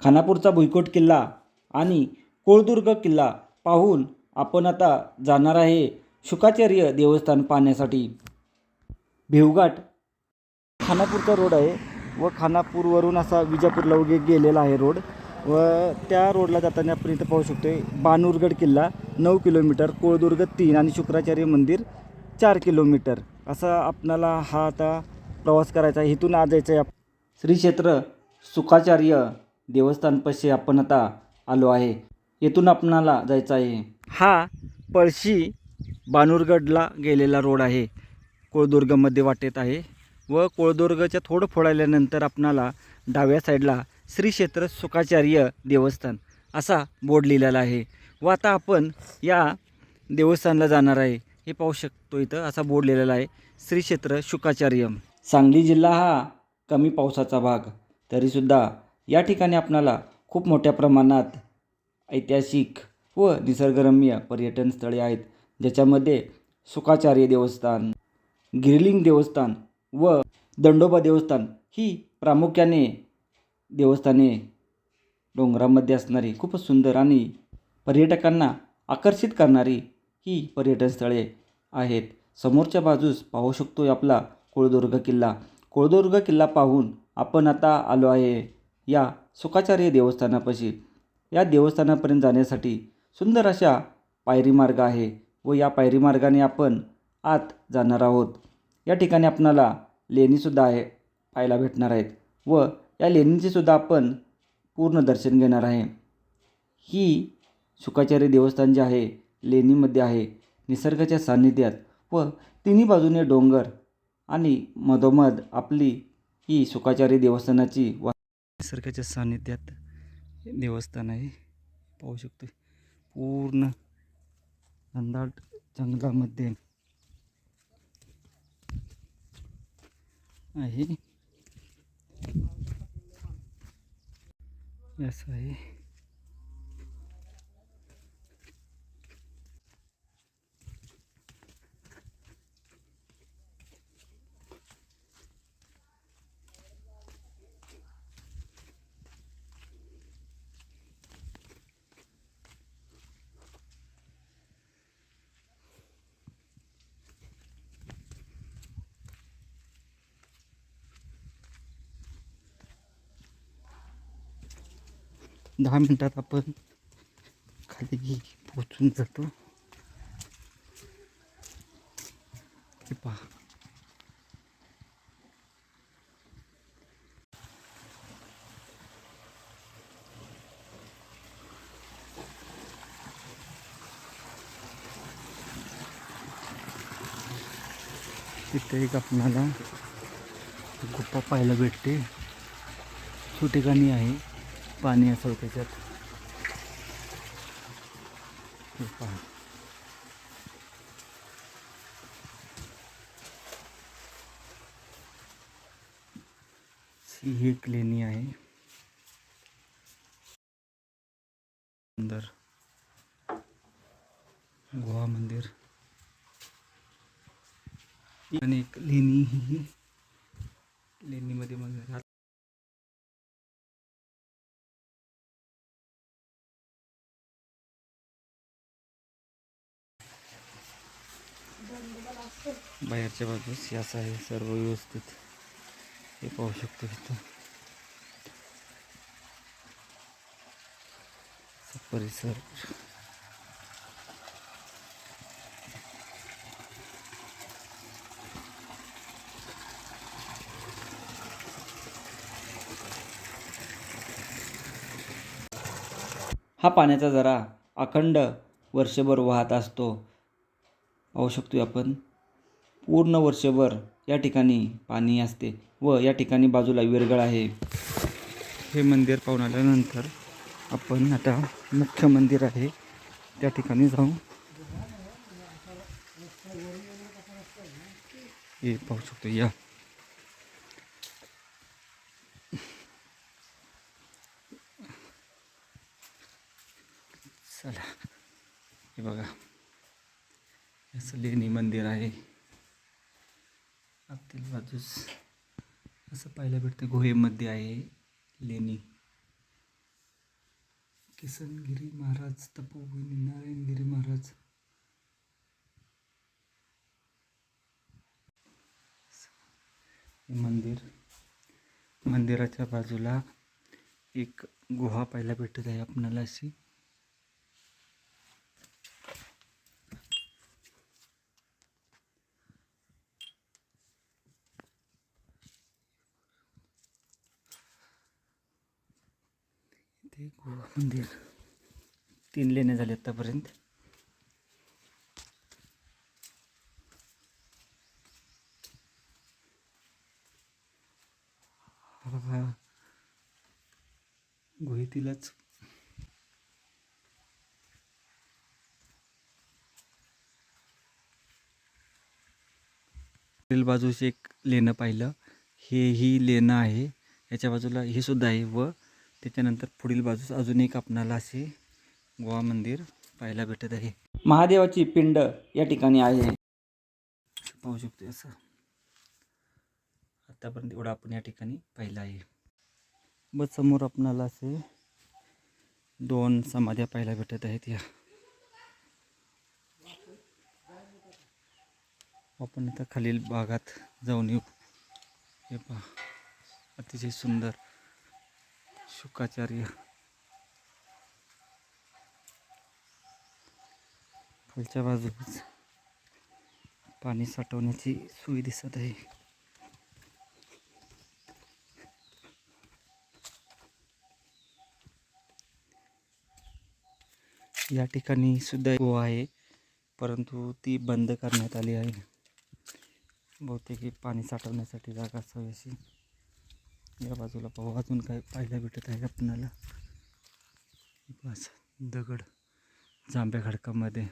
खानापूरचा भुईकोट किल्ला आणि कोळदुर्ग किल्ला पाहून आपण आता जाणार आहे शुकाचार्य देवस्थान पाहण्यासाठी. भिवघाट खानापूरचा रोड आहे व खानापूरवरून असा विजापूरला वगैरे गेलेला आहे रोड व त्या रोडला जाताना आपण इथं पाहू आहे बानूरगड किल्ला नऊ किलोमीटर कोळदुर्ग तीन आणि शुक्राचार्य मंदिर चार किलोमीटर. असा आपणाला हा आता प्रवास करायचा आहे. इथून आज जायचं आहे श्री क्षेत्र सुखाचार्य देवस्थानपाशी आपण आता आलो आहे. येथून आपणाला जायचं आहे. हा पळशी बानूरगडला गेलेला रोड आहे. कोळदुर्गमध्ये वाटेत आहे व कोळदुर्गच्या थोडं फोडायल्यानंतर आपणाला डाव्या साईडला श्री क्षेत्र सुखाचार्य देवस्थान असा बोर्ड लिहिलेला आहे व आता आपण या देवस्थानला जाणार आहे. हे पाहू शकतो इथं असा बोर्ड लिहिलेला आहे श्री क्षेत्र शुकाचार्य सांगली जिल्हा हा कमी पावसाचा भाग. तरीसुद्धा या ठिकाणी आपणाला खूप मोठ्या प्रमाणात ऐतिहासिक व निसर्गरम्य पर्यटन स्थळे आहेत ज्याच्यामध्ये सुखाचार्य देवस्थान गिरलिंग देवस्थान व दंडोबा देवस्थान ही प्रामुख्याने देवस्थाने डोंगरामध्ये असणारी खूपच सुंदर आणि पर्यटकांना आकर्षित करणारी ही पर्यटन स्थळे आहेत. समोरच्या बाजूस पाहू शकतो आपला कोळदुर्ग किल्ला. कोळदुर्ग किल्ला पाहून आपण आता आलो आहे या सुखाचार्य देवस्थानापाशी. या देवस्थानापर्यंत जाण्यासाठी सुंदर अशा पायरी मार्ग आहे व या पायरी मार्गाने आपण आत जाणार आहोत. या ठिकाणी आपणाला लेणीसुद्धा आहे पाहायला भेटणार आहेत व या लेणीचे सुद्धा आपण पूर्ण दर्शन घेणार आहे. ही सुखाचार्य देवस्थान जे आहे लेणीमध्ये आहे निसर्गाच्या सान्निध्यात व तिन्ही बाजूने डोंगर आणि मधोमध आपली ही सुखाचार्य देवस्थानाची वा निसर्गाच्या सान्निध्यात देवस्थान आहे. पाहू शकतो. पूर्ण घनदाट जंगलामध्ये आहे. असं आहे. दहा मिनटात आपण खाली पोचून जातो. पहा. तिथे एक आपणाला गुप्पा पाहायला भेटते. तो ठिकाणी आहे. पाणी असं त्याच्यात. हे ही एक लेणी आहे. सुंदर. गोवा मंदिर. आणि एक लेणी ही लेणीमध्ये मग बाहेरच्या बाजूस हे आहे सर्व व्यवस्थित. हे पाहू शकतो इथं. परिसर. हा पाण्याचा जरा अखंड वर्षभर वाहत असतो. पाहू शकतो आपण. पूर्ण वर्षभर या ठिकाणी पाणी असते व या ठिकाणी बाजूला विरगळ आहे. हे मंदिर पाहून आल्यानंतर आपण आता मुख्य मंदिर आहे. त्या ठिकाणी जाऊ हे पाहू शकतो या. चला. हे बघा. असं लेणी मंदिर आहे. आतील बाजूस असं पाहायला भेटतं गुहेमध्ये आहे लेणी. किसनगिरी महाराज तपोभूमी नारायणगिरी महाराज. हे मंदिर मंदिराच्या बाजूला एक गुहा पाहायला भेटत आहे आपणाला अशी ते गुहा मंदिर. तीन लेणे झाले आत्तापर्यंत गुहेतीलाच बाजूचे एक लेणं पाहिलं. हे ही लेणं आहे. याच्या बाजूला हे सुद्धा आहे व त्याच्यानंतर पुढील बाजूस अजून एक आपणाला असे गोवा मंदिर पाहायला भेटत आहे. महादेवाची पिंड या ठिकाणी आहे. पाहू शकतो असं. आतापर्यंत एवढं आपण या ठिकाणी पाहिलं आहे. व समोर आपणाला असे दोन समाध्या पाहायला भेटत आहेत या. आपण आता खालील भागात जाऊन येऊ. हे पहा. अतिशय सुंदर. शुकाचार्य खालच्या बाजूच पाणी साठवण्याची सोय दिसत आहे. या ठिकाणी सुद्धा गो आहे परंतु ती बंद करण्यात आली आहे. बहुतेक पाणी साठवण्यासाठी जागा असावी अशी. या बाजूला पाहू. अजून काय पाहायला भेटत आहे आपणाला? बस दगड जांभ्या खडकामध्ये.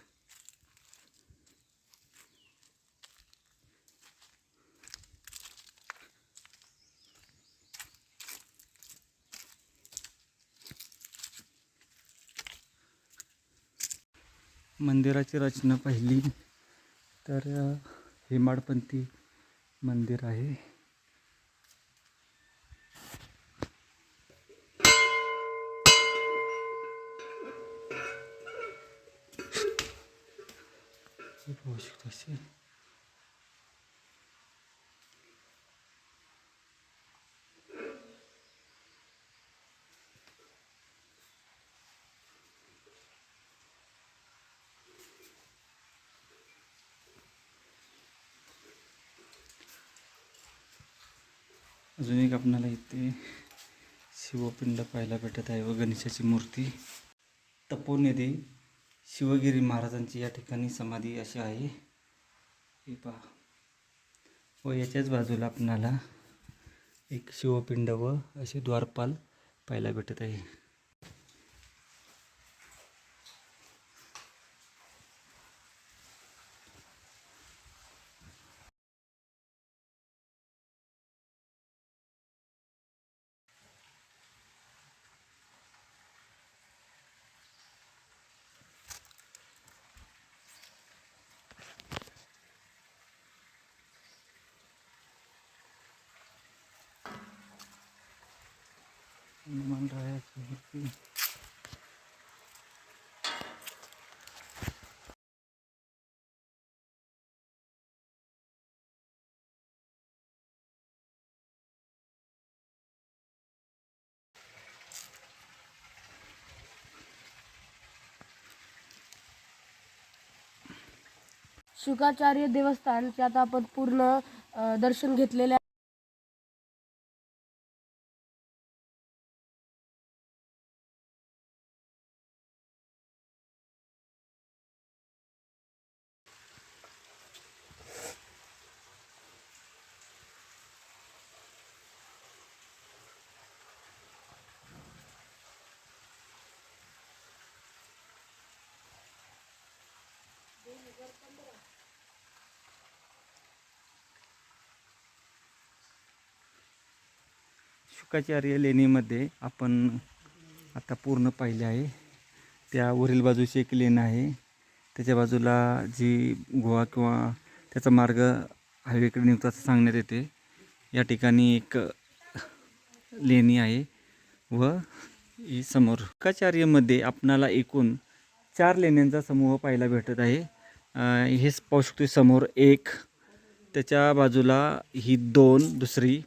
मंदिराची रचना पाहिली तर हेमाडपंथी मंदिर आहे. असे. अजून एक आपणाला इथे शिवपिंड पाहायला भेटत आहे व गणेशाची मूर्ती तपोनिधी शिवगिरी महाराजांची या ठिकाणी समाधी अशी आहे हे पहा व याच्याच बाजूला आपणाला एक शिवपिंड व असे द्वारपाल पाहायला भेटत आहे. हनुमानरायाची मूर्ती शुकाचार्य देवस्थान त्यात आपण पूर्ण दर्शन घेतलेले आहे. शुकाचार्य लेणीमध्ये आपण आता पूर्ण पाहिले आहे. त्या वरील बाजूची एक लेण आहे. त्याच्या बाजूला जी गोवा किंवा त्याचा मार्ग हायवेकडे निघतो असं सांगण्यात येते. या ठिकाणी एक लेणी आहे व ही समोर शुकाचार्यमध्ये आपणाला एकूण चार लेण्यांचा समूह पाहायला भेटत आहे. हेच पाहू शकतो समोर एक त्याच्या बाजूला ही दोन दुसरी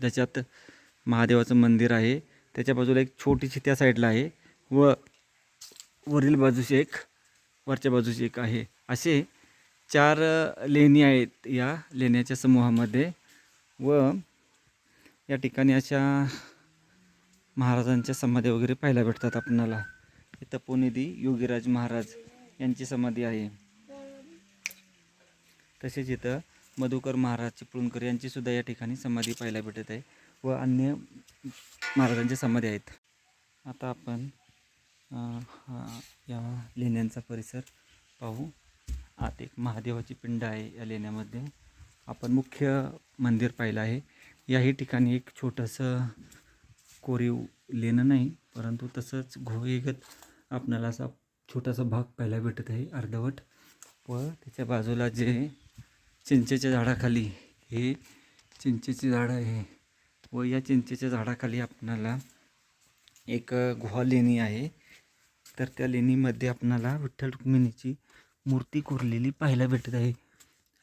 त्याच्यात महादेवाचं मंदिर आहे. त्याच्या बाजूला एक छोटीशी त्या साईडला आहे. व वरील बाजूची एक वरच्या बाजूची एक आहे. असे चार लेणी आहेत या लेण्याच्या समूहामध्ये. व या ठिकाणी अशा महाराजांच्या समाधी वगैरे पाहायला भेटतात आपणाला. हे तपोनिधी योगीराज महाराज यांची समाधी आहे. तसेच इथं मधुकर महाराज चिपळूणकर यांची सुद्धा या ठिकाणी समाधी पाहायला भेटत आहे. व अन्य महाराजांच्या समाधी आहेत. आता आपण हा या लेण्यांचा परिसर पाहू. आत एक महादेवाची पिंड आहे या लेण्यामध्ये. आपण मुख्य मंदिर पाहिलं आहे. याही ठिकाणी एक छोटंसं कोरीव लेणं नाही परंतु तसंच घोगेगत आपणाला असा छोटासा भाग पाहायला भेटत आहे अर्धवट. व त्याच्या बाजूला जे चिंचेच्या झाडाखाली हे चिंचेची झाडं आहे व या चिंचेच्या झाडाखाली आपणाला एक गुहा लेणी आहे. तर त्या लेणीमध्ये आपणाला विठ्ठल रुक्मिणीची मूर्ती कोरलेली पाहायला भेटत आहे.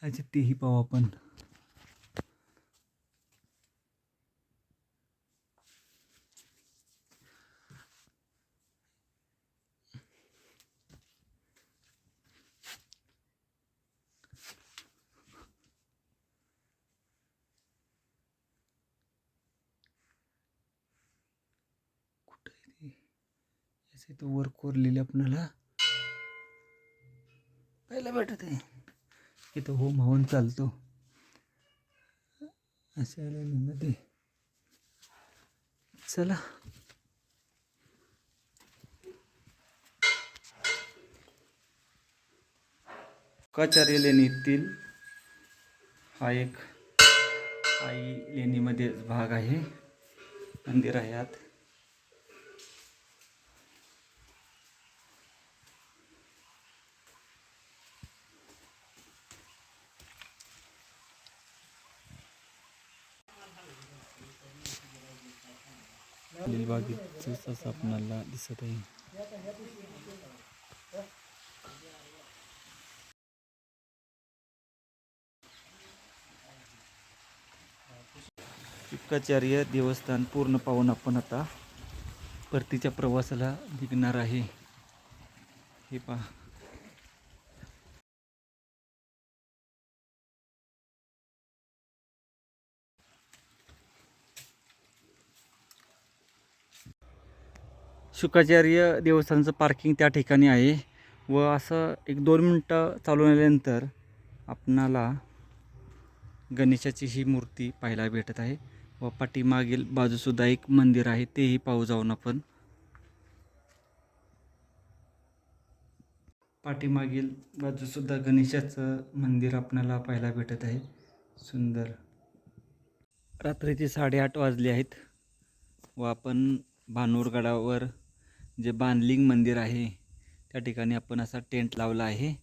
अच्छा तेही पाहू आपण. याचं तो वर कोरलेले आपणाला. पाहायला भेटत आहे. इथं होम हवन चालतो. अशा लेणीमध्ये चला. कचारी लेणीतील हा एक आई लेणीमध्ये भाग आहे. मंदिर आहे आत. खालील बागेतच असं आपणाला दिसत आहे. शुक्राचार्य देवस्थान पूर्ण पाहून आपण आता परतीच्या प्रवासाला निघणार आहे. हे पहा. शुकाचार्य देवस्थानचं पार्किंग त्या ठिकाणी आहे. व असं एक दोन मिनटं चालून आल्यानंतर आपणाला गणेशाची ही मूर्ती पाहायला भेटत आहे. व पाठीमागील बाजूसुद्धा एक मंदिर आहे तेही पाहू जाऊन आपण. पाठीमागील बाजूसुद्धा गणेशाचं मंदिर आपणाला पाहायला भेटत आहे. सुंदर. रात्रीचे साडेआठ वाजले आहेत. व आपण भानूरगडावर जे बांधलिंग मंदिर आहे त्या ठिकाणी आपण असा टेंट लावला आहे.